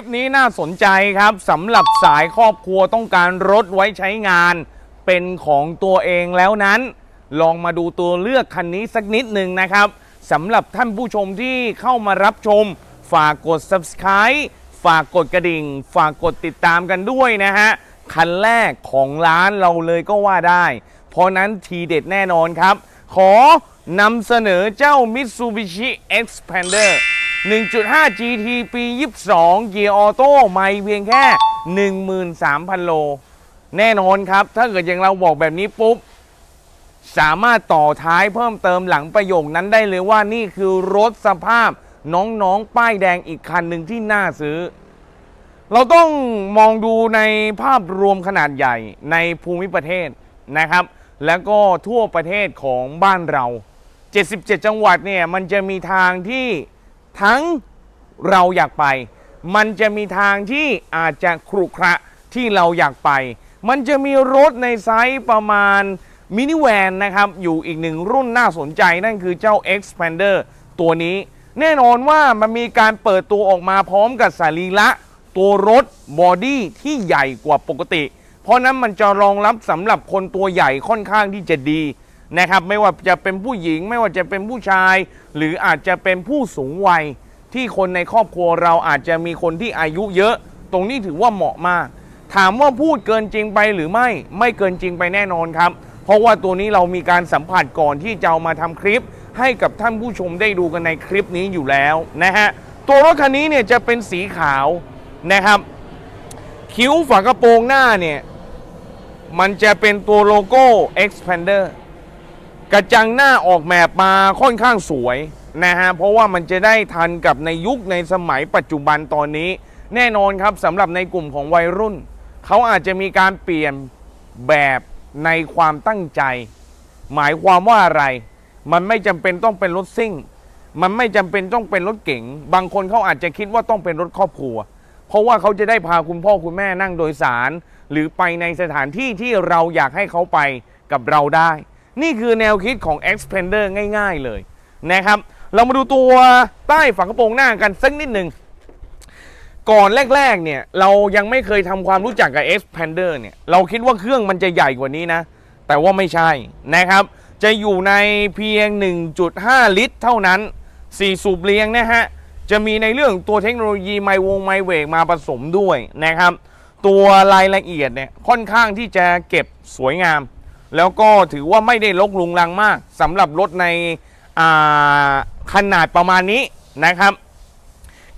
ปนี้น่าสนใจครับสำหรับสายครอบครัวต้องการรถไว้ใช้งาน เป็นของตัวเองแล้วนั้น ลองมาดูตัวเลือกคันนี้สักนิดหนึ่งนะครับสำหรับท่านผู้ชมที่เข้ามารับชม ฝากกด subscribe ฝากกดกระดิ่ง ฝากกดติดตามกันด้วยนะฮะ คันแรกของร้านเราเลยก็ว่าได้ เพราะนั้นทีเด็ดแน่นอนครับ ขอนำเสนอเจ้า Mitsubishi Expander 1.5 GT ปี 22 เกียร์ออโต้ไม่เพียงแค่ 13,000 โล แน่นอนครับ ถ้าเกิดอย่างเราบอกแบบนี้ปุ๊บ สามารถต่อท้ายเพิ่มเติมหลังประโยคนั้นได้เลยว่านี่คือรถสภาพน้องๆ ป้ายแดงอีกคันหนึ่งที่น่าซื้อ เราต้องมองดูในภาพรวมขนาดใหญ่ในภูมิประเทศนะครับ แล้วก็ทั่วประเทศของบ้านเรา 77 จังหวัดเนี่ยมันจะมีทางที่ ทั้งเราอยากไป มันจะมีทางที่อาจจะครุขระที่เราอยากไป มันจะมีรถในไซส์ประมาณมินิแวนนะครับ อยู่อีกหนึ่งรุ่นน่าสนใจนั่นคือเจ้า Expander ตัวนี้ แน่นอนว่ามันมีการเปิดตัวออกมาพร้อมกับสรีระตัวรถบอดี้ที่ใหญ่กว่าปกติ เพราะนั้นมันจะรองรับสำหรับคนตัวใหญ่ค่อนข้างที่จะดี นะครับไม่ว่าจะเป็นผู้หญิง ไม่ว่าจะเป็นผู้ชาย หรืออาจจะเป็นผู้สูงวัย ที่คนในครอบครัวเราอาจจะมีคนที่อายุเยอะ ตรงนี้ถือว่าเหมาะมาก ถามว่าพูดเกินจริงไปหรือไม่ไม่เกินจริงไปแน่นอนครับ เพราะว่าตัวนี้เรามีการสัมผัสก่อนที่จะเอามาทำคลิป ให้กับท่านผู้ชมได้ดูกันในคลิปนี้อยู่แล้วนะฮะตัวรถคันนี้เนี่ยจะเป็นสีขาวนะครับ คิ้วฝากระโปรงหน้าเนี่ยมันจะเป็นตัวโลโก้ Expander กระจังหน้าออกแบบมาค่อนข้างสวยนะฮะเพราะว่ามันจะได้ทันกับในยุคในสมัยปัจจุบันตอนนี้ แน่นอนครับสำหรับในกลุ่มของวัยรุ่น เขาอาจจะมีการเปลี่ยนแบบในความตั้งใจ หมายความว่าอะไร มันไม่จำเป็นต้องเป็นรถซิ่ง มันไม่จำเป็นต้องเป็นรถเก๋งบางคนเขาอาจจะคิดว่าต้องเป็นรถครอบครัว เพราะว่าเขาจะได้พาคุณพ่อคุณแม่นั่งโดยสาร หรือไปในสถานที่ที่เราอยากให้เขาไปกับเราได้ นี่คือแนวคิดของ Expander ง่าย ๆเลยนะครับ เรามาดูตัวใต้ฝากระโปรงหน้ากันสักนิดหนึ่งก่อนแรกๆเนี่ยเรายังไม่เคยทำความรู้จักกับ Expander เนี่ยเราคิดว่าเครื่องมันจะใหญ่กว่านี้นะ แต่ว่าไม่ใช่นะครับ จะอยู่ในเพียง 1.5 ลิตร เท่านั้น 4 สูบเลี้ยงนะฮะ จะมีในเรื่องตัวเทคโนโลยีไมวงไมเวกมาผสมด้วยนะครับ ตัวรายละเอียดเนี่ยค่อนข้างที่จะเก็บสวยงาม แล้วก็ถือว่าไม่ได้ลกลุงลังมากสำหรับรถในขนาดประมาณนี้นะครับ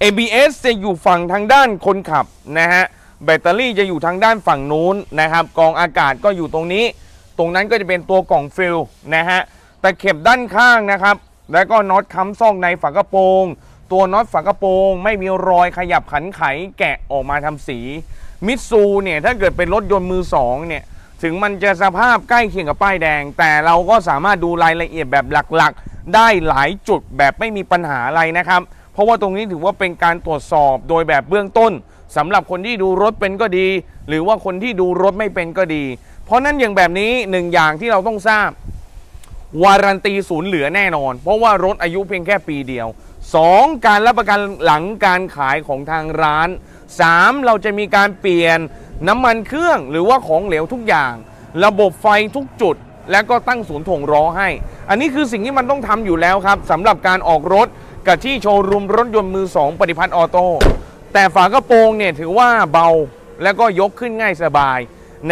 ABS จะอยู่ฝั่งทางด้านคนขับนะฮะแบตเตอรี่จะอยู่ทางด้านฝั่งนู้นนะครับกองอากาศก็อยู่ตรงนี้ ตรงนั้นก็จะเป็นตัวกล่องฟิลนะฮะแต่เข็บด้านข้างนะครับ แล้วก็น็อตค้ำซอกในฝากระโปรง ตัวน็อตฝากระโปรง ไม่มีรอยขยับขันไขแกะออกมาทำสีมิตซูเนี่ยถ้าเกิดเป็นรถยนต์มือสองเนี่ย ถึงมันจะสภาพใกล้เคียงกับป้ายแดง แต่เราก็สามารถดูรายละเอียดแบบหลักๆ ได้หลายจุดแบบไม่มีปัญหาอะไรนะครับ เพราะว่าตรงนี้ถือว่าเป็นการตรวจสอบโดยแบบเบื้องต้นสำหรับคนที่ดูรถเป็นก็ดี หรือว่าคนที่ดูรถไม่เป็นก็ดี เพราะนั้นอย่างแบบนี้หนึ่งอย่างที่เราต้องทราบ วารันตีศูนย์เหลือแน่นอน เพราะว่ารถอายุเพียงแค่ปีเดียว 2. การรับประกันหลังการขายของทางร้าน 3. เราจะมีการเปลี่ยน น้ำมันเครื่องหรือว่าของเหลวทุกอย่าง ระบบไฟทุกจุด แล้วก็ตั้งศูนย์ถ่วงล้อให้ อันนี้คือสิ่งที่มันต้องทำอยู่แล้วครับสำหรับการออกรถกับที่โชว์รูมรถยนต์มือ2ปฏิพัฒน์ออโต้แต่ฝากระโปรงเนี่ยถือว่าเบาแล้วก็ยกขึ้นง่ายสบาย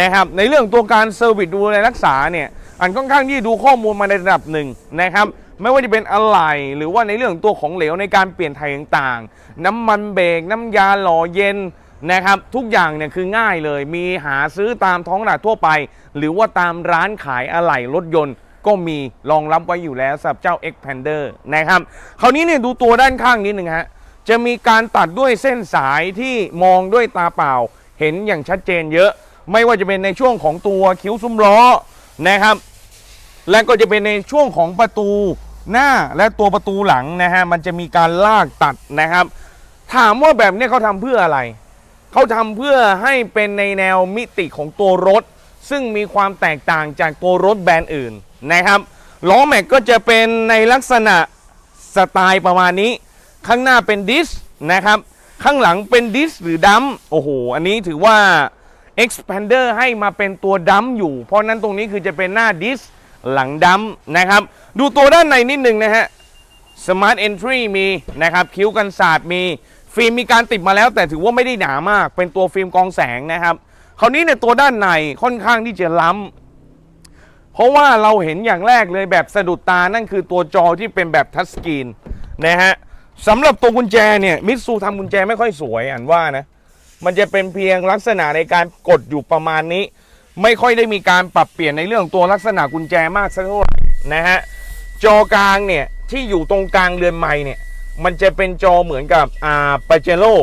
นะครับในเรื่องตัวการเซอร์วิสดูแลรักษาเนี่ยอันค่อนข้างที่ดูข้อมูลมาในระดับหนึ่งนะครับไม่ว่าจะเป็นอะไหล่หรือว่าในเรื่องตัวของเหลวในการเปลี่ยนไถ่ายต่างๆ น้ำมันเบรกน้ำยาหล่อเย็น นะครับทุกอย่างเนี่ยคือง่ายเลยมีหาซื้อตามท้องตลาดทั่วไป หรือว่าตามร้านขายอะไหล่รถยนต์ ก็มีรองรับไว้อยู่แล้วสำหรับเจ้า Xpander นะครับคราวนี้เนี่ยดูตัวด้านข้างนิดหนึ่งฮะจะมีการตัดด้วยเส้นสายที่มองด้วยตาเปล่า เห็นอย่างชัดเจนเยอะ ไม่ว่าจะเป็นในช่วงของตัวคิ้วซุ้มล้อนะครับ และก็จะเป็นในช่วงของประตูหน้าและตัวประตูหลังนะฮะมันจะมีการลากตัดนะครับ ถามว่าแบบนี้เขาทำเพื่ออะไร เขาทำเพื่อให้เป็นในแนวมิติของตัวรถ ซึ่งมีความแตกต่างจากตัวรถแบรนด์อื่นนะครับล้อแม็กก็จะเป็นในลักษณะสไตล์ประมาณนี้ ข้างหน้าเป็นดิสนะครับ ข้างหลังเป็นดิสหรือดัมโอ้โห อันนี้ถือว่า expander ให้มาเป็นตัวดัมอยู่ เพราะนั้นตรงนี้คือจะเป็นหน้าดิสหลังดัมนะครับ ดูตัวด้านในนิดนึงนะฮะ Smart Entry มีนะครับ คิ้วกันศาสตร์มี ฟิล์มมีการติดมาแล้วแต่ถือว่าไม่ได้หนามาก เป็นตัวฟิล์มกองแสงนะครับ คราวนี้เนี่ยตัวด้านในค่อนข้างที่จะล้ำเพราะว่าเราเห็นอย่างแรกเลยแบบสะดุดตานั่นคือตัวจอที่เป็นแบบทัชสกรีนนะฮะสำหรับตัวกุญแจเนี่ยมิตซูทำกุญแจไม่ค่อยสวยอ่านว่านะมันจะเป็นเพียงลักษณะในการกดอยู่ประมาณนี้ ไม่ค่อยได้มีการปรับเปลี่ยนในเรื่องตัวลักษณะกุญแจมากสักเท่าไหร่นะฮะจอกลางเนี่ยที่อยู่ตรงกลางเรือนไม้เนี่ย มันจะเป็นจอเหมือนกับอ่าปาเจโร่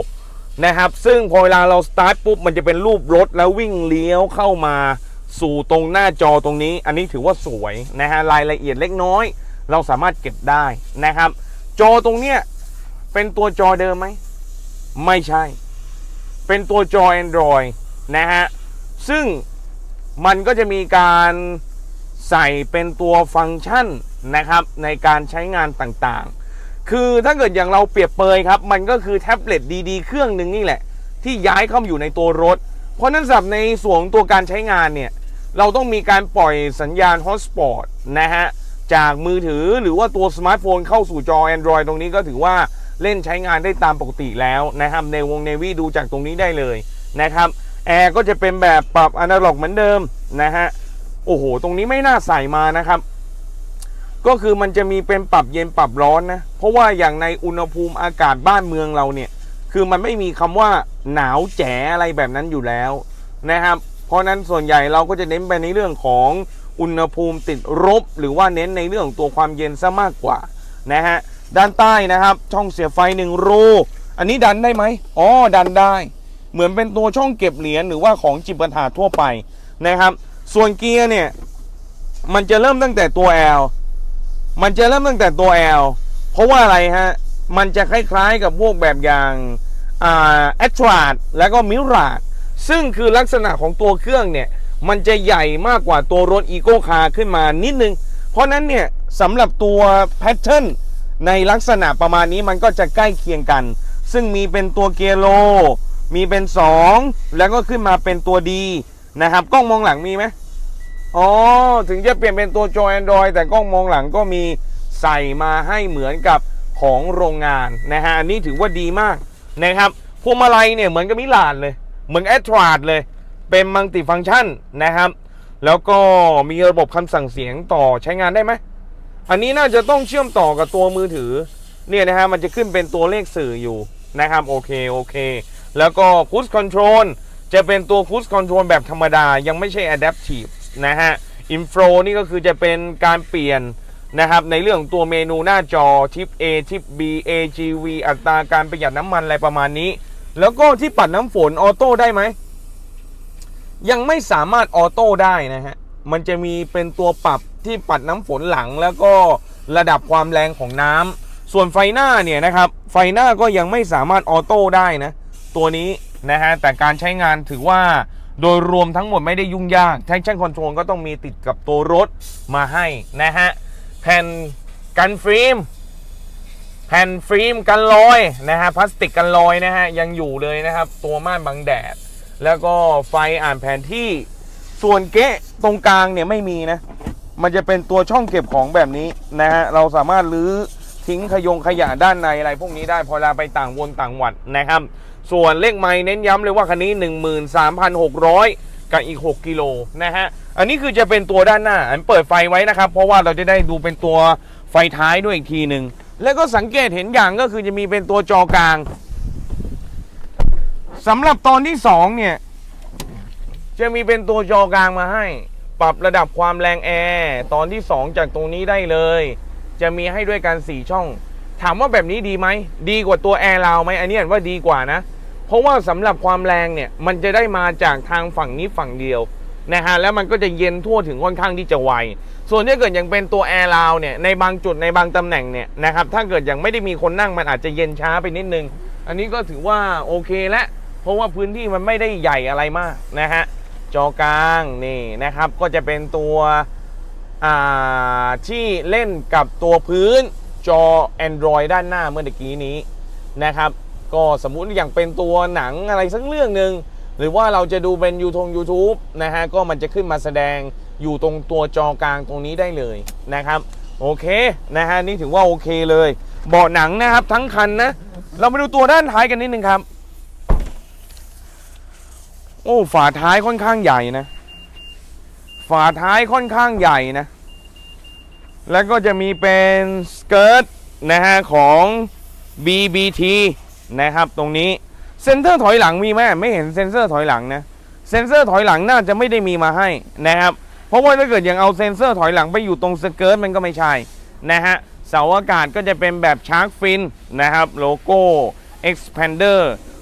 นะครับ ซึ่งพอเวลาเราสตาร์ทปุ๊บมันจะเป็นรูปรถแล้ววิ่งเลี้ยวเข้ามาสู่ตรงหน้าจอตรงนี้ อันนี้ถือว่าสวยนะฮะรายละเอียดเล็กน้อย เราสามารถเก็บได้นะครับ จอตรงเนี้ยเป็นตัวจอเดิมไหมไม่ใช่ เป็นตัวจอ Android นะฮะซึ่งมันก็จะมีการใส่เป็นตัวฟังก์ชันนะครับในการใช้งานต่าง คือถ้าเกิดอย่างเราเปรียบเปยครับ มันก็คือแท็บเล็ตดีๆ เครื่องหนึ่งนี่แหละ ที่ย้ายเข้ามาอยู่ในตัวรถ เพราะนั้นสับในส่วนของตัวการใช้งานเนี่ย เราต้องมีการปล่อยสัญญาณฮอตสปอตนะฮะ จากมือถือหรือว่าตัวสมาร์ทโฟนเข้าสู่จอ Android ตรงนี้ก็ถือว่าเล่นใช้งานได้ตามปกติแล้วนะครับ ในวงเนวีดูจากตรงนี้ได้เลยนะครับแอร์ก็จะเป็นแบบปรับอนาล็อกเหมือนเดิมนะฮะโอ้โห ตรงนี้ไม่น่าใส่มานะครับ ก็คือมันจะมีเป็นปรับเย็นปรับร้อนนะ เพราะว่าอย่างในอุณหภูมิอากาศบ้านเมืองเราเนี่ย คือมันไม่มีคำว่าหนาวแจ๋อะไรแบบนั้นอยู่แล้วนะครับ เพราะนั้นส่วนใหญ่เราก็จะเน้นไปในเรื่องของอุณหภูมิติดลบหรือว่าเน้นในเรื่องของตัวความเย็นซะมากกว่านะฮะด้านใต้นะครับ ช่องเสียบไฟหนึ่งรูอันนี้ดันได้ไหมอ๋อดันได้ เหมือนเป็นตัวช่องเก็บเหรียญหรือว่าของจิบปัญหาทั่วไปนะครับ ส่วนเกียร์เนี่ยมันจะเริ่มตั้งแต่ตัว L มันจะเริ่มตั้งแต่ตัว L เพราะว่าอะไรฮะ มันจะคล้ายๆกับพวกแบบอย่างอ่าแอตราดแล้วก็มิราดซึ่งคือลักษณะของตัวเครื่องเนี่ย มันจะใหญ่มากกว่าตัวรถอีโก้คาร์ขึ้นมานิดนึง เพราะนั้นเนี่ยสำหรับตัวแพทเทิร์นในลักษณะประมาณนี้มันก็จะใกล้เคียงกัน ซึ่งมีเป็นตัวเกียร์โล มีเป็น 2 แล้วก็ขึ้นมาเป็นตัวดีนะครับ กล้องมองหลังมีไหม อ๋อ ถึงจะเปลี่ยนเป็นตัวจอ Android แต่กล้องมองหลังก็มีใส่มาให้เหมือนกับของโรงงานนะฮะ อันนี้ถือว่าดีมากนะครับ พวงมาลัยเนี่ยเหมือนกับมิลานเลย เหมือนแอตราดเลย เป็นมัลติฟังก์ชันนะครับ แล้วก็มีระบบคำสั่งเสียงต่อใช้งานได้ไหม อันนี้น่าจะต้องเชื่อมต่อกับตัวมือถือเนี่ยนะฮะ มันจะขึ้นเป็นตัวเลขสื่ออยู่นะครับ โอเค โอเค แล้วก็ Cruise Control จะเป็นตัว Cruise Control แบบธรรมดา ยังไม่ใช่ Adaptive นะฮะ Info นี่ก็คือจะเป็นการเปลี่ยนนะครับในเรื่องของตัวเมนูหน้าจอทิป A ทิป B AGV อัตราการประหยัดน้ำมันอะไรประมาณนี้ แล้วก็ที่ปัดน้ำฝนออโต้ได้ไหม ยังไม่สามารถออโต้ได้นะฮะ มันจะมีเป็นตัวปรับที่ปัดน้ำฝนหลังแล้วก็ระดับความแรงของน้ำส่วนไฟหน้าเนี่ยนะครับ ไฟหน้าก็ยังไม่สามารถออโต้ได้นะ ตัวนี้นะฮะแต่การใช้งานถือว่า โดยรวมทั้งหมดไม่ได้ยุ่งยาก traction control ก็ต้องมีติดกับตัวรถมาให้นะฮะ แผ่นกันฟิล์ม แผ่นฟิล์มกันรอยนะฮะพลาสติกกันรอยนะฮะ ยังอยู่เลยนะครับ ตัวม่านบังแดด แล้วก็ไฟอ่านแผนที่ส่วนเก๊ะตรงกลางเนี่ยไม่มีนะ มันจะเป็นตัวช่องเก็บของแบบนี้นะฮะ เราสามารถรื้อทิ้งขยงขยะด้านในอะไรพวกนี้ได้พอเวลาไปต่างวนต่างวัดนะครับ ส่วนเลขไม้เน้นย้ำเลยว่าคันนี้ 13,600 กับอีก 6 กิโลนะฮะ อันนี้คือจะเป็นตัวด้านหน้า อันเปิดไฟไว้นะครับ เพราะว่าเราจะได้ดูเป็นตัวไฟท้ายด้วยอีกทีหนึ่ง แล้วก็สังเกตเห็นอย่างก็คือจะมีเป็นตัวจอกลางสำหรับตอนที่2เนี่ยจะมีเป็นตัวจอกลางมาให้ ปรับระดับความแรงแอร์ตอนที่ 2 จากตรงนี้ได้เลย จะมีให้ด้วยกัน4ช่อง ถามว่าแบบนี้ดีไหม ดีกว่าตัวแอร์ราวไหมอันนี้เห็นว่าดีกว่านะ เพราะว่าสำหรับความแรงเนี่ยมันจะได้มาจากทางฝั่งนี้ฝั่งเดียวนะฮะแล้วมันก็จะเย็นทั่วถึงค่อนข้างที่จะไว ส่วนถ้าเกิดยังเป็นตัวแอร์ราวเนี่ยในบางจุดในบางตำแหน่งเนี่ยนะครับถ้าเกิดยังไม่ได้มีคนนั่งมันอาจจะเย็นช้าไปนิดนึง อันนี้ก็ถือว่าโอเคแล้วเพราะว่าพื้นที่มันไม่ได้ใหญ่อะไรมากนะฮะจอกลางนี่นะครับก็จะเป็นตัวอ่าที่เล่นกับตัวพื้นจอ Android ด้านหน้าเมื่อกี้นี้นะครับ ก็สมมุติอย่างเป็นตัวหนังอะไรสักเรื่องหนึ่งหรือว่าเราจะดูเป็นยูทง YouTube นะฮะก็มันจะขึ้นมาแสดงอยู่ตรงตัวจอกลางตรงนี้ได้เลยนะครับโอเคนะฮะนี่ถือว่าโอเคเลยเบาะหนังนะครับทั้งคันนะ เรามาดูตัวด้านท้ายกันนิดนึงครับ โอ้ฝาท้ายค่อนข้างใหญ่นะ ฝาท้ายค่อนข้างใหญ่นะ แล้วก็จะมีเป็นสเกิร์ตนะฮะของ BBT นะครับตรงนี้เซ็นเซอร์ถอยหลังมีไหมไม่เห็นเซ็นเซอร์ถอยหลังนะเซ็นเซอร์ถอยหลังน่าจะไม่ได้มีมาให้นะครับเพราะว่าถ้าเกิดอย่างเอาเซ็นเซอร์ถอยหลังไปอยู่ตรงสเกิร์ตมันก็ไม่ใช่นะฮะเสาอากาศก็จะเป็นแบบชาร์กฟินนะครับโลโก้ expander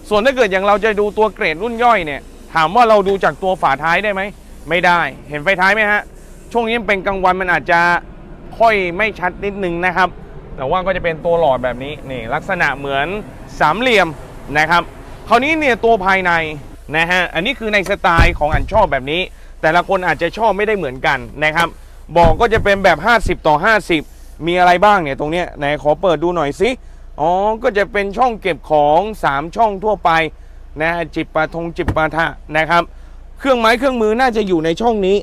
ส่วนถ้าเกิดอย่างเราจะดูตัวเกรดรุ่นย่อยเนี่ย ถามว่าเราดูจากตัวฝาท้ายได้ไหม ไม่ได้เห็นไฟท้ายไหมฮะ ช่วงนี้เป็นกลางวันมันอาจจะค่อยไม่ชัดนิดนึงนะครับ แต่ว่าก็จะเป็นตัวหลอดแบบนี้นี่ลักษณะเหมือน สามเหลี่ยมนะครับคราวนี้เนี่ยตัวภายในนะฮะอันนี้คือในสไตล์ของอันชอบแบบนี้ แต่ละคนอาจจะชอบไม่ได้เหมือนกันนะครับบอกก็จะเป็นแบบ 50 ต่อ 50 มีอะไรบ้างเนี่ยตรงเนี้ยไหนขอเปิดดูหน่อยสิอ๋อก็จะเป็นช่องเก็บของ 3 ช่องทั่วไปนะฮะจิบปาทงจิบปาทะนะครับ เครื่องไม้เครื่องมือน่าจะอยู่ในช่องนี้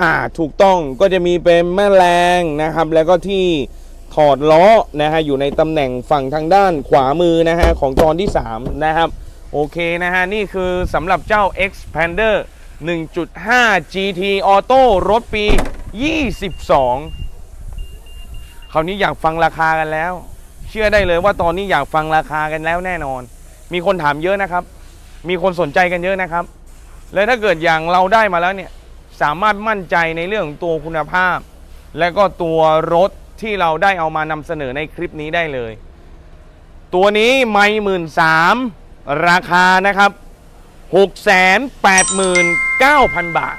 อ่าถูกต้องก็จะมีเป็นแม่แรงนะครับ แล้วก็ที่ ถอดล้อนะฮะอยู่ในตำแหน่งฝั่งทางด้านขวามือนะฮะของจอที่3นะครับโอเคนะฮะนี่คือสำหรับเจ้า Expander 1.5 GT Auto รถปี 22 คราวนี้อยากฟังราคากันแล้ว เชื่อได้เลยว่าตอนนี้อยากฟังราคากันแล้วแน่นอน มีคนถามเยอะนะครับ มีคนสนใจกันเยอะนะครับ และถ้าเกิดอย่างเราได้มาแล้วเนี่ย สามารถมั่นใจในเรื่องของตัวคุณภาพ และก็ตัวรถ ที่เราได้เอามานำเสนอในคลิปนี้ได้เลย ตัวนี้ไม่หมื่นสามราคานะครับ 6 8 9 0 0 0 บาท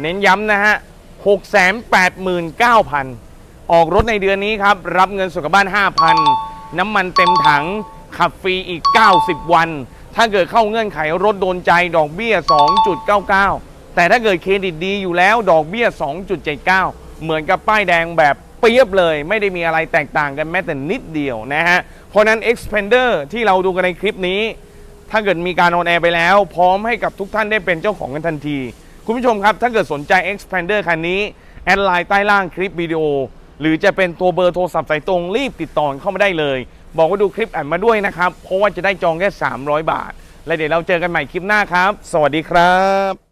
เน้นย้ำนะฮะ 6 8 9 0 0 0 ออกรถในเดือนนี้ครับ รับเงินสุขบ้าน 5,000 น้ำมันเต็มถัง ขับฟรีอีก 90 วัน ถ้าเกิดเข้าเงื่อนไขรถโดนใจดอกเบี้ย 2.99 แต่ถ้าเกิดเครดิตดีอยู่แล้วดอกเบี้ย 2.79 เหมือนกับป้ายแดงแบบ เปียบเลยไม่ได้มีอะไรแตกต่างกันแม้แต่นิดเดียวนะฮะ เพราะนั้น Expander ที่เราดูกันในคลิปนี้ ถ้าเกิดมีการออนแอร์ไปแล้ว พร้อมให้กับทุกท่านได้เป็นเจ้าของกันทันที คุณผู้ชมครับ ถ้าเกิดสนใจ Expander คันนี้ แอดไลน์ใต้ล่างคลิปวิดีโอ หรือจะเป็นตัวเบอร์โทรศัพท์สายตรงรีบติดต่อเข้ามาได้เลย บอกว่าดูคลิปอ่านมาด้วยนะครับเพราะว่าจะได้จองแค่ 300 บาท และเดี๋ยวเราเจอกันใหม่คลิปหน้าครับ สวัสดีครับ